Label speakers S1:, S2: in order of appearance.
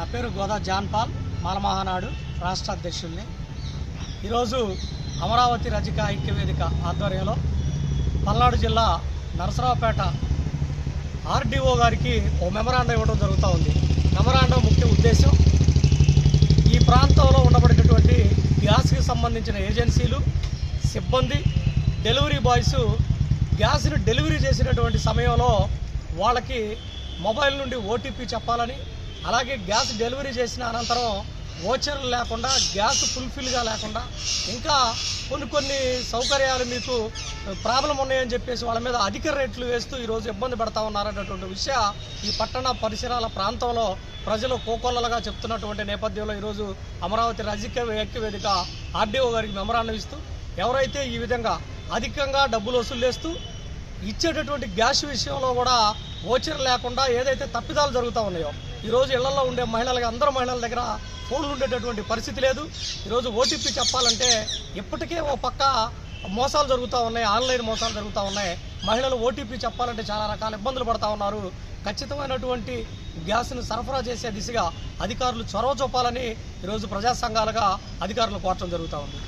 S1: నా పేరు గోదా జాన్పాల్ మాలమహానాడు రాష్ట్ర అధ్యక్షుల్ని. ఈరోజు అమరావతి రజిక ఐక్య వేదిక ఆధ్వర్యంలో పల్నాడు జిల్లా నరసరావుపేట ఆర్డీఓ గారికి ఓ మెమరాండం ఇవ్వడం జరుగుతూ ఉంది. మెమరాండం ముఖ్య ఉద్దేశం ఈ ప్రాంతంలో ఉండబడినటువంటి గ్యాస్కి సంబంధించిన ఏజెన్సీలు సిబ్బంది డెలివరీ బాయ్స్ గ్యాస్ను డెలివరీ చేసినటువంటి సమయంలో వాళ్ళకి మొబైల్ నుండి ఓటీపీ చెప్పాలని అలాగే గ్యాస్ డెలివరీ చేసిన అనంతరం ఓచర్లు లేకుండా గ్యాస్ ఫుల్ఫిల్గా లేకుండా ఇంకా కొన్ని కొన్ని సౌకర్యాలు మీకు ప్రాబ్లం ఉన్నాయని చెప్పేసి వాళ్ళ మీద అధిక రేట్లు వేస్తూ ఈరోజు ఇబ్బంది పడతా ఉన్నారన్నటువంటి విషయ ఈ పట్టణ పరిసరాల ప్రాంతంలో ప్రజలు కోకొల్లలుగా చెప్తున్నటువంటి నేపథ్యంలో ఈరోజు అమరావతి రజిక ఐక్య వేదిక ఆర్డీఓ గారికి మెమరాండం ఇస్తూ ఎవరైతే ఈ విధంగా అధికంగా డబ్బులు వసూలు చేస్తూ ఇచ్చేటటువంటి గ్యాస్ విషయంలో కూడా ఓచర్ లేకుండా ఏదైతే తప్పిదాలు జరుగుతూ ఉన్నాయో ఈరోజు ఇళ్ళలో ఉండే మహిళలకి అందరూ మహిళల దగ్గర ఫోన్లు ఉండేటటువంటి పరిస్థితి లేదు. ఈరోజు ఓటీపీ చెప్పాలంటే ఇప్పటికే ఓ పక్క మోసాలు జరుగుతూ ఉన్నాయి ఆన్లైన్ మోసాలు జరుగుతూ ఉన్నాయి. మహిళలు ఓటీపీ చెప్పాలంటే చాలా రకాల ఇబ్బందులు పడతా ఉన్నారు. ఖచ్చితమైనటువంటి గ్యాస్ను సరఫరా చేసే దిశగా అధికారులు చొరవ చూపాలని ఈరోజు ప్రజా సంఘాలుగా అధికారులు కోరటం జరుగుతూ ఉంది.